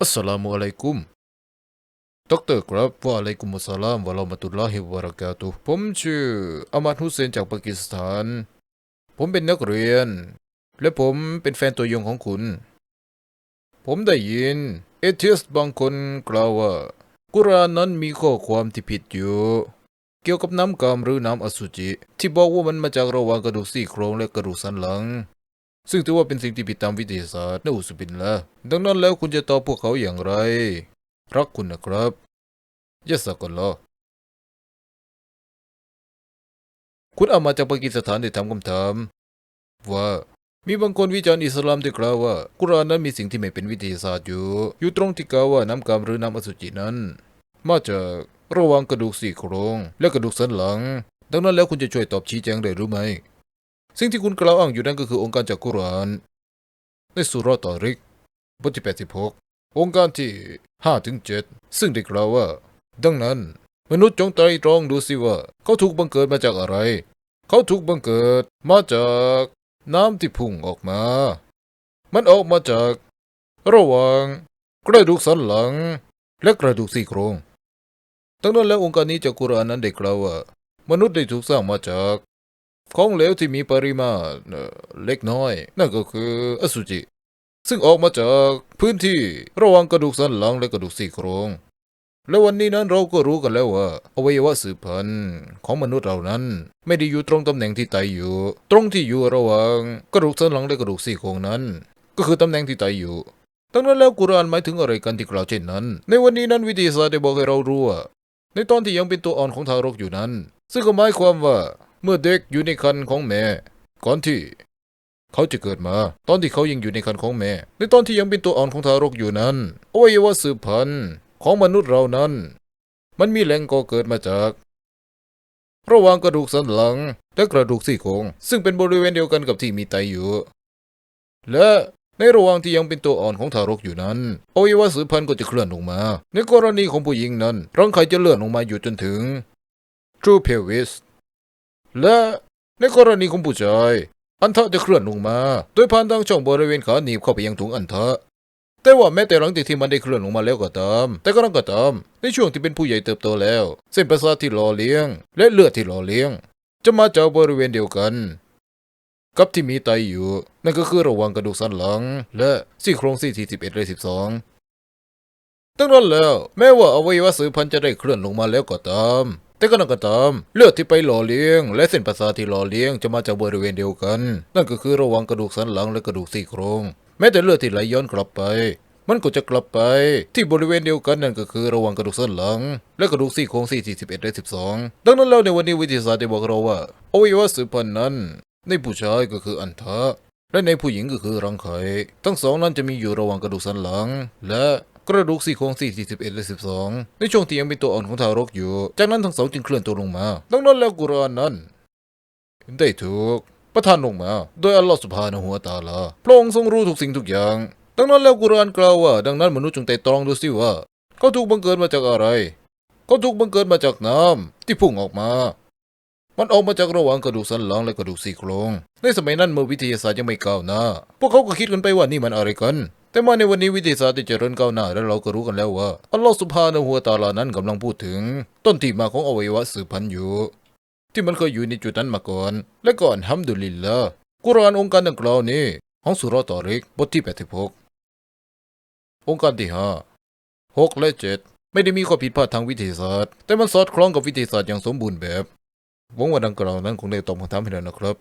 อัสสลามุอะลัยกุมดรครับวะอะลัยกุมุสลามวะเรามะตุลลอฮิวะบะเราะกาตุผมชื่ออามัดฮุเซนจากปากีสถาน ผมเป็นนักเรียน และผมเป็นแฟนตัวยงของคุณ ผมได้ยิน เอเทียสบางคนกล่าวว่า กุรานนั้นมีข้อความที่ผิดอยู่ เกี่ยวกับน้ำกามหรือน้ำอสุจิ ที่บอกว่ามันมาจากระหว่างกระดูกซี่โครงและกระดูกสันหลัง ซึ่งถือว่าเป็นสิ่งที่ผิดตามวิทยาศาสตร์นะอุสบินละดังนั้นแล้วคุณจะตอบพวกเขาอย่างไร รักคุณนะครับยะสักกัลลอคุณเอามาจากปากีสถานได้ทำคำถาม ว่ามีบางคนวิจารณ์อิสลามที่กล่าวว่า กุรานนั้นมีสิ่งที่ไม่เป็นวิทยาศาสตร์อยู่ อยู่ตรงที่กล่าวว่าน้ำกามหรือน้ำอสุจินั้น มาจากระหว่างกระดูกสี่โครงและกระดูกสันหลัง ดังนั้นแล้วคุณจะช่วยตอบชี้แจงได้หรือไม่ สิ่งที่คุณกล่าวอ้างอยู่นั่นก็คือองค์การจากกุรานในสุราตอริกบทที่86องค์การที่5ถึง7ซึ่งได้กล่าวว่า ดังนั้น มนุษย์จงไตรตรองดูสิว่า เขาถูกบังเกิดมาจากอะไร เขาถูกบังเกิดมาจากน้ำที่พุ่งออกมา มันออกมาจาก ระหว่างกระดูกสันหลัง และกระดูกซี่โครงดังนั้นแล้วองค์การนี้จากกุรานนั้นได้กล่าวว่า มนุษย์ได้ถูกสร้างมาจาก ของเหลวที่มีปริมาณเล็กน้อย นั่นก็คืออสุจิ ซึ่งออกมาจากพื้นที่ระหว่างกระดูกสันหลังและกระดูกซี่โครงและวันนี้นั้นเราก็รู้กันแล้วว่า อวัยวะสืบพันธุ์ของมนุษย์เรานั้น ไม่ได้อยู่ตรงตำแหน่งที่ไตอยู่ ตรงที่อยู่ระหว่างกระดูกสันหลังและกระดูกซี่โครงนั้น ก็คือตำแหน่งที่ไตอยู่ดังนั้นแล้วกุรานหมายถึงอะไรกันที่กล่าวเช่นนั้น ในวันนี้นั้นวิทยาศาสตร์ได้บอกให้เรารู้ว่าในตอนที่ยังเป็นตัวอ่อนของทารกอยู่นั้น ซึ่งก็หมายความว่า เมื่อเด็กอยู่ในครรภ์ของแม่ ก่อนที่ เขาจะเกิดมา ตอนที่เขายังอยู่ในครรภ์ของแม่ ในตอนที่ยังเป็นตัวอ่อนของทารกอยู่นั้นอวัยวะสืบพันธุ์ของมนุษย์เรานั้น มันมีแหล่งก่อเกิดมาจาก ระหว่างกระดูกสันหลังและกระดูกซี่โครงซึ่งเป็นบริเวณเดียวกันกับที่มีไตอยู่ และในระหว่างที่ยังเป็นตัวอ่อนของทารกอยู่นั้นอวัยวะสืบพันธุ์ก็จะเคลื่อนลงมา ในกรณีของผู้หญิงนั้น รังไข่จะเลื่อนลงมาอยู่จนถึง true pelvis และในกรณีของผู้ชายอันทะจะเคลื่อนลงมา โดยผ่านทางช่องบริเวณขาหนีบเข้าไปยังถุงอันทะแต่ว่าแม้แต่หลังจากที่มันได้เคลื่อนลงมาแล้วก็ตาม แต่ก็ต้องก็ตาม ในช่วงที่เป็นผู้ใหญ่เติบโตแล้ว เส้นประสาทที่หล่อเลี้ยง และเลือดที่หล่อเลี้ยง จะมาจากบริเวณเดียวกัน กับที่มีไตอยู่ นั่นก็คือระหว่างกระดูกสันหลัง และซี่โครงซี่ที่11และ12ดังนั้นแล้ว แม้ว่าอวัยวะสืบพันธุ์จะได้เคลื่อนลงมาแล้วก็ตามแต่ก็นั่นก็ตามเลือดที่ไปหล่อเลี้ยง และเส้นประสาทที่หล่อเลี้ยงจะมาจากบริเวณเดียวกัน นั่นก็คือระหว่างกระดูกสันหลังและกระดูกซี่โครงแม้แต่เลือดที่ไหลย้อนกลับไป มันก็จะกลับไป ที่บริเวณเดียวกันนั่นก็คือระหว่างกระดูกสันหลัง และกระดูกซี่โครงซี่ที่11และ12 ดังนั้นแล้วในวันนี้วิทยาศาสตร์ได้บอกเราว่าอวัยวะสืบพันธุ์นั้น ในผู้ชายก็คืออันทะและในผู้หญิงก็คือรังไข่ทั้งสองนั้นจะมีอยู่ระหว่างกระดูกสันหลัง และ กระดูกซี่โครงซี่ที่11และ12 ในช่วงที่ยังเป็นตัวอ่อนของทารกอยู่ จากนั้นทั้งสองจึงเคลื่อนตัวลงมา ดังนั้นแล้วกุรอานนั้น ได้ถูกประทานลงมา โดยอัลลอฮฺสุบฮานะฮูวตาลาพระองค์ทรงรู้ทุกสิ่งทุกอย่าง ดังนั้นแล้วกุรอานกล่าวว่า ดังนั้นมนุษย์จงไต่ตรองดูสิว่า เขาถูกบังเกิดมาจากอะไร เขาถูกบังเกิดมาจากน้ำที่พุ่งออกมามันออกมาจากระหว่างกระดูกสันหลังและกระดูกซี่โครง ในสมัยนั้นเมื่อวิทยาศาสตร์ยังไม่ก้าวหน้า พวกเขาก็คิดกันไปว่านี่มันอะไรกัน แต่มาในวันนี้วิทยาศาสตร์ได้เจริญก้าวหน้าและเราก็รู้กันแล้วว่า อัลลอฮฺสุบฮานะฮูวตาลานั้นกำลังพูดถึง ต้นที่มาของอวัยวะสืบพันธุ์อยู่ ที่มันเคยอยู่ในจุดนั้นมาก่อน และก่อนฮัมดุลิลละกุรอานองค์การดังกล่าวนี้ของสุเราะห์ตอริกบทที่86องค์การที่ห้าหกและเจ็ดไม่ได้มีข้อผิดพลาดทางวิทยาศาสตร์ แต่มันสอดคล้องกับวิทยาศาสตร์อย่างสมบูรณ์แบบหวังว่าดังกล่าวนั้นคงได้ตอบคำถามให้แล้วนะครับ